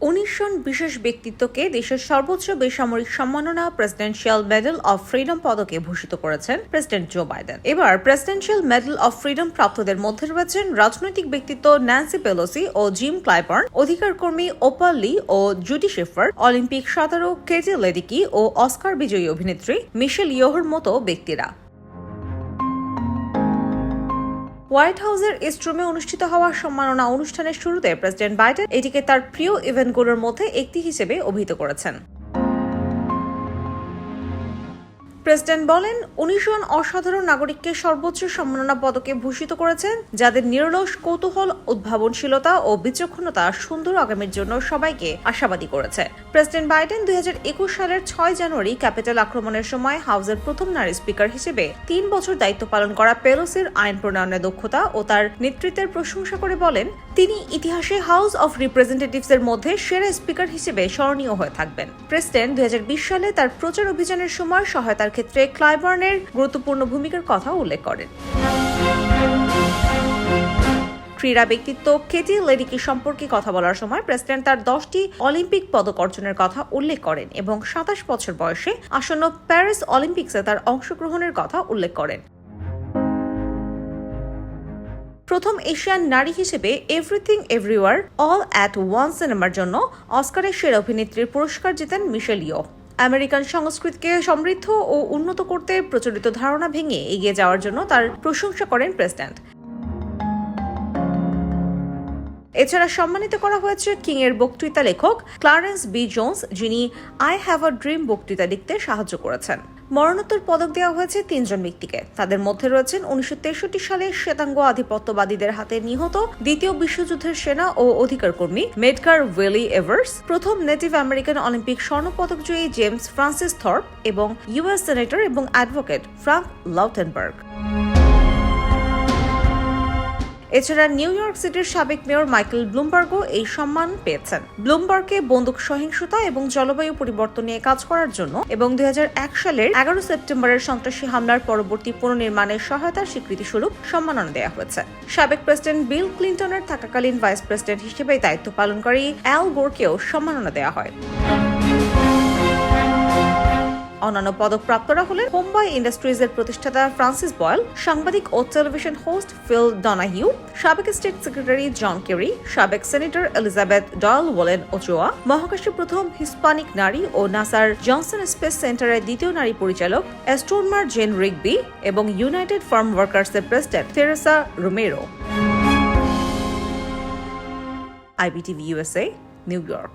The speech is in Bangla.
উনিশ জন বিশেষ ব্যক্তিত্বকে দেশের সর্বোচ্চ বেসামরিক সম্মাননা প্রেসিডেন্সিয়াল মেডেল অব ফ্রিডম পদকে ভূষিত করেছেন প্রেসিডেন্ট জো বাইডেন এবার প্রেসিডেন্সিয়াল মেডেল অব ফ্রিডম প্রাপ্তদের মধ্যে রয়েছেন রাজনৈতিক ব্যক্তিত্ব ন্যান্সি পেলোসি ও জিম ক্লাইবার্ন অধিকার কর্মী ওপাল লি ও জুডি শেফার অলিম্পিক সাঁতারু কেজে লেডিকি ও অস্কার বিজয়ী অভিনেত্রী মিশেল ইয়োহর মতো ব্যক্তিরা। হোয়াইট হাউসের ইস্ট্রুমে অনুষ্ঠিত হওয়া সম্মাননা অনুষ্ঠানের শুরুতে প্রেসিডেন্ট বাইডেন এটিকে তার প্রিয় ইভেন্টগুলোর মধ্যে একটি হিসেবে অভিহিত করেছেন। প্রেসিডেন্ট বলেন, উনিশ জন অসাধারণ নাগরিককে সর্বোচ্চ সম্মাননা পদকে ভূষিত করেছেন, যাদের নিরলস কৌতূহল, উদ্ভাবনশীলতা ও বিচক্ষণতা সুন্দর আগামীর জন্য সবাইকে আশাবাদী করেছে। প্রেসিডেন্ট বাইডেন দুই সালের ছয় জানুয়ারি ক্যাপিটাল আক্রমণের সময় হাউসের প্রথম নারী স্পিকার হিসেবে তিন বছর দায়িত্ব পালন করা পেলোসির আইন প্রণয়নের দক্ষতা ও তার নেতৃত্বের প্রশংসা করে বলেন, তিনি ইতিহাসে হাউস অফ রিপ্রেজেন্টেটিভস এর মধ্যে সেরা স্পিকার হিসেবে স্মরণীয় হয়ে থাকবেন। প্রেসিডেন্ট দুই হাজার বিশ সালে তার প্রচার অভিযানের সময় সহায়তার ক্ষেত্রে ক্লাইবার্নের গুরুত্বপূর্ণ ভূমিকার কথা উল্লেখ করেন। ক্রীড়া ব্যক্তিত্ব কেটি লেডিকি সম্পর্কে কথা বলার সময় প্রেসিডেন্ট তার দশটি অলিম্পিক পদক অর্জনের কথা উল্লেখ করেন এবং সাতাশ বছর বয়সে আসন্ন প্যারিস অলিম্পিক্সে তার অংশগ্রহণের কথা উল্লেখ করেন। প্রথম এশিয়ান নারী হিসেবে everything everywhere all at one সিনেমার জন্য অস্কারের সেরা অভিনেত্রীর পুরস্কার জিতেন মিশেল ইয়ো। আমেরিকান সংস্কৃতিকে সমৃদ্ধ ও উন্নত করতে প্রচলিত ধারণা ভেঙে এগিয়ে যাওয়ার জন্য তার প্রশংসা করেন প্রেসিডেন্ট। এছাড়া সম্মানিত করা হয়েছে কিং এর বক্তৃতা লেখক ক্লারেন্স বি জোন্স, যিনি আই হ্যাভ আ ড্রিম বক্তৃতা লিখতে সাহায্য করেছেন। মরণোত্তর পদক দেওয়া হয়েছে তিনজন ব্যক্তিকে। তাদের মধ্যে রয়েছেন উনিশশো তেষট্টি সালে শ্বেতাঙ্গ আধিপত্যবাদীদের হাতে নিহত দ্বিতীয় বিশ্বযুদ্ধের সেনা ও অধিকার কর্মী মেডকার ওয়েলি এভার্স, প্রথম নেটিভ আমেরিকান অলিম্পিক স্বর্ণপদক জয়ী জেমস ফ্রান্সিস থর্প এবং ইউএস সেনেটর এবং অ্যাডভোকেট ফ্রাঙ্ক লাউটেনবার্গ। এছাড়া নিউ ইয়র্ক সিটির সাবেক মেয়র মাইকেল ব্লুমবার্গও এই সম্মান পেয়েছেন। ব্লুমবার্গকে বন্দুক সহিংসতা এবং জলবায়ু পরিবর্তন নিয়ে কাজ করার জন্য এবং দুই হাজার এক সালের এগারো সেপ্টেম্বরের সন্ত্রাসী হামলার পরবর্তী পুনর্নির্মাণের সহায়তার স্বীকৃতি স্বরূপ সম্মাননা দেওয়া হয়েছে। সাবেক প্রেসিডেন্ট বিল ক্লিন্টনের থাকাকালীন ভাইস প্রেসিডেন্ট হিসেবে দায়িত্ব পালনকারী অ্যাল গোরকেও সম্মাননা দেওয়া হয়। অন্যান্য পদকপ্রাপ্তরা হলেন হোমবাই ইন্ডাস্ট্রিজের প্রতিষ্ঠাতা ফ্রান্সিস বয়েল, সাংবাদিক ও টেলিভিশন হোস্ট ফিল ডনাহিউ, সাবেক স্টেট সেক্রেটারি জন কেরি, সাবেক senator Elizabeth Dole Ellen Ochoa মহাকাশে প্রথম হিসপানিক নারী ও নাসার জনসন স্পেস সেন্টারের দ্বিতীয় নারী পরিচালক অ্যাস্ট্রোনমার জেন রিগবি এবং United Farm ওয়ার্কার্সের president Teresa Romero. IBTV USA New York.